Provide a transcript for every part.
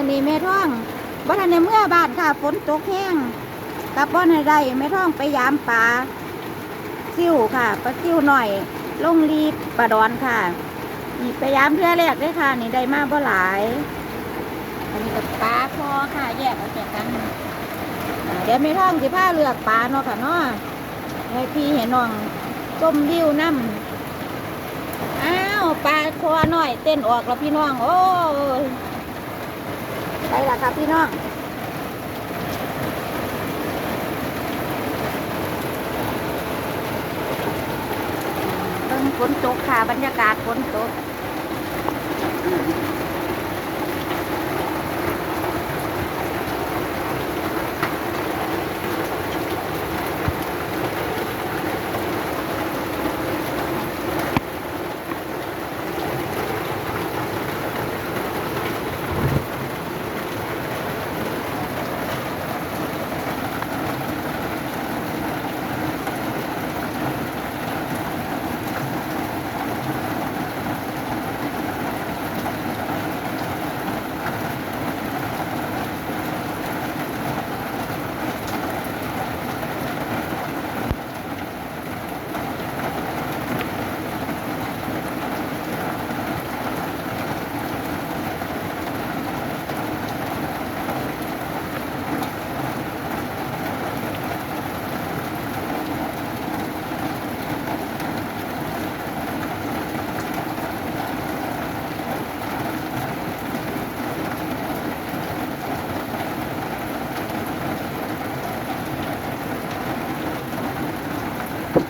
อนี้แม่ท่องบ่ทันในเมื่อบ้านค่ะฝนตกแห้งกลับบ่ในใดแม่ท่องไปยามปลาซิ่วค่ะปลาซิ่วหน่อยลงรีบปลาดอนค่ะ นี่ไปยามเพื่อแรกเลยค่ะ นี่ได้มากบ่หลาย อันนี้กับปลาคอค่ะ แยกออกจากกันอ่าเดี๋ยวแม่ท่องสิพาเลือกปลาเนาะค่ะเนาะให้พี่เห็นน้องต้มริ้วน้ำอ้าวปลาคอหน่อย เต้นออกแล้วพี่น้อง โอ้ย ไปละครับพี่น้องต้องฝนตกค่ะบรรยากาศฝนตก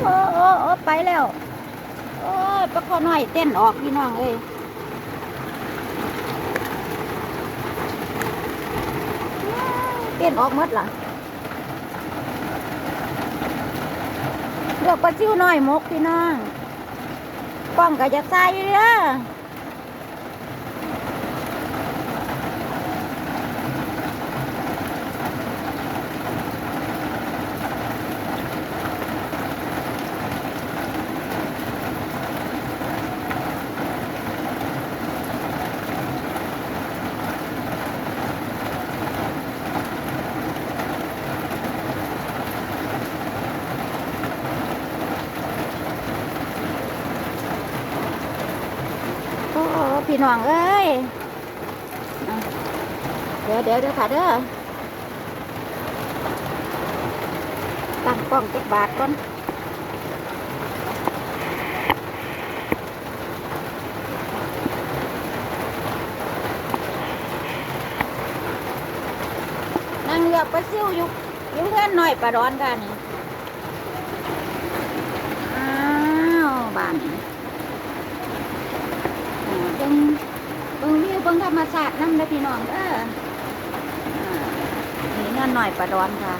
โอ้โอ้โอ้ไปแล้ว โอ้ยปลาคอหน่อยเต้นออกพี่น้องเอ้ยเต้นออกหมดล่ะเลือกปลาซิวหน่อยมกพี่น้องกล้องก็จะใส่เด้อ โอ้ พี่น้องเอ้ยเดี๋ยวเดี๋ยวเดี๋ยวค่ะเด้อตั้งกล้องเก็บบาทก่อนนั่งเลือกปซิวอยู่อยู่เงื่อนหน่อยปลาดอนกันนี่อ้าวบ้านนี้ บิ่งเบิ่งวิวเบิ่งธรรมชาตินำเด้อพี่น้องเด้ออ่านี่เงินหน่อยประดอนค่ะ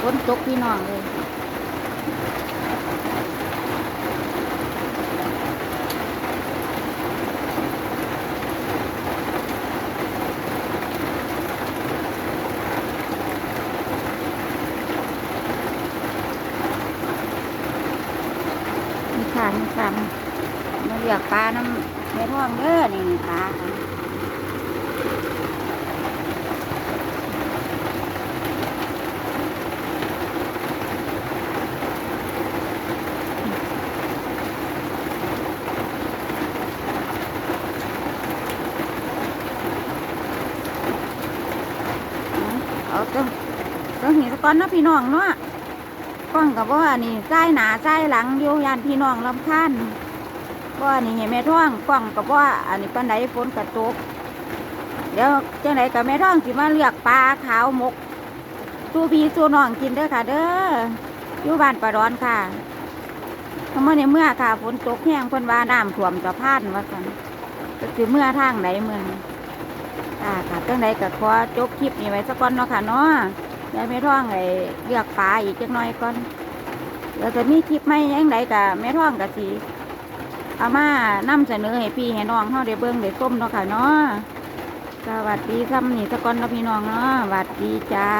ฝนตกพี่น้องเลย มีค่ะมีค่ะมาเรียกปลาน้ำในท้องเด้อนี่ปลาเอาตัวตัวหินสก้อนนะพี่น้องเนาะ กล้องกับว่านี่ใต้หนาใต้หลังอยู่ยานพี่น้องลำคาญว่านี่เห็นแม่ท้องกล้องกับว่าอันนี้ปันไดฝนกระตกเดี๋ยวจังไดกับแม่ท้องสิมาเลือกปลาขาวหมกสู้พี่สู้น้องกินเด้อค่ะ เด้ออยู่บ้านปลาดอนค่ะเพราะเมื่อในเมื่อค่ะฝนตกแห้งเพิ่นว่าน้ำท่วมสะพานว่าซั่นก็คือเมื่อทางไหนเมืองค่ะค่ะจังไดก็ขอจบคลิปนี้ไว้สักก่อนเนาะค่ะเนาะ เดี๋ยแม่ท้องไอ้เลือกปลาอีกจักหน่อยก่อนเดี๋ยวจะมีคลิปไหม่ยังไงกับแม่ท้องก็สิเอามานำเสนอให้พี่ให้น้องเฮาได้เบิ่งได้ส้มเนาะค่ะเนาะสวัสดีซ้ำนี่สะกอนเนาะพี่น้องเนาะสวัสดีจ้า